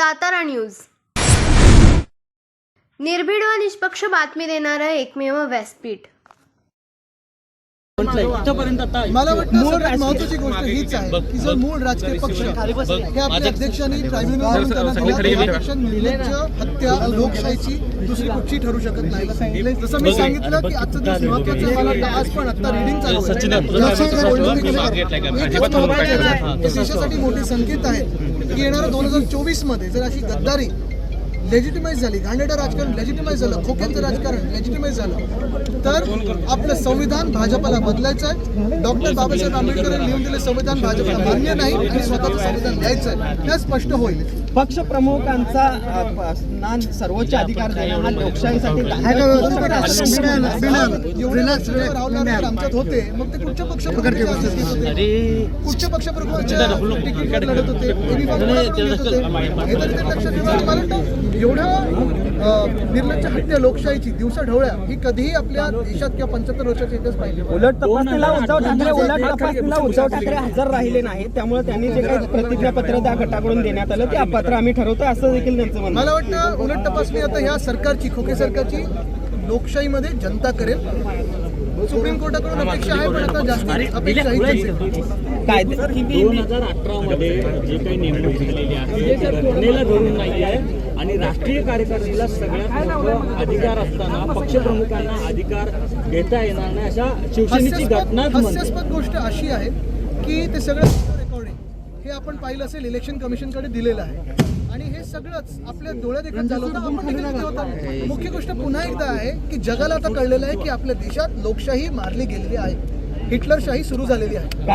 Satara news. निर्भीड व निष्पक्ष बातमी देणारं एकमेव व्यासपीठ. इथपर्यंत आता मला वाटतं मूळ सगळ्यात महत्वाची गोष्ट हीच आहे की जर मूळ राजकीय पक्ष हे आपल्या अध्यक्षांनी हत्या लोकशाहीची दुसरी कुठची ठरू शकत नाही. जसं मी सांगितलं की आजचा दिवस महत्त्वाचा आज पण आता रिडिंग चालू आहे. का? देशासाठी मोठे संकेत आहेत येणाऱ्या दोन हजार चोवीसमध्ये जर अशी गद्दारी लेजिटिमाइज झाली. घाणेडं राजकारण लेजिटिमाइज झालं. खोक्यांचं राजकारण लेजिटिमाइज झालं. तर आपलं संविधान भाजपला बदलायचं आहे. डॉक्टर बाबासाहेब आंबेडकर यांनी लिहून दिले संविधान भाजपला मान्य नाही आणि स्वतःचं संविधान द्यायचं आहे. हे स्पष्ट होईल. पक्ष प्रमुखांचा अ, प- ना सर्वोच्च अधिकार देणं हा लोकशाहीसाठी होते. मग ते कुठच्या पक्ष कुठच्या पक्षप्रमुखाच्या लढत होते? हे एवढं निर्लज्ज हत्या लोकशाहीची दिवसा ढवळ्या ही कधीही आपल्या देशात किंवा पंच्याहत्तर वर्षाच्या इतिहास पाहिजे उलट तपासणीला उद्धव ठाकरे उलट तपासणीला उद्धव ठाकरे हजर राहिले नाही त्यामुळे त्यांनी जे काही प्रतिज्ञापत्र त्या गटाकडून देण्यात आलं ते अपात्र आम्ही ठरवतो असं देखील त्यांचं मला वाटतं उलट तपासणी आता ह्या सरकारची खोके सरकारची लोकशाहीमध्ये जनता करेल. सुप्रीम कोर्टाकडून अपेक्षा आहे पण आता जास्त अपेक्षा दोन हजार अठरा मध्ये जे काही नेमणूक झालेली आहे धरून नाही आहे आणि राष्ट्रीय कार्यकारिणीला सगळ्यात मोठं अधिकार असताना पक्षप्रमुखांना अधिकार देता येणार नाही अशा शिवसेनेची हास्यास्पद गोष्ट अशी आहे की ते सगळं हे आपण पाहिलं असेल इलेक्शन कमिशनकडे दिलेलं आहे. आणि हे सगळंच आपल्या डोळ्यात देखत झालं होतं आपण देखील होतो. मुख्य गोष्ट पुन्हा एकदा आहे की जगाला आता कळलेलं आहे की आपल्या देशात लोकशाही मारली गेलेली आहे. हिटलरशाही सुरू झालेली आहे.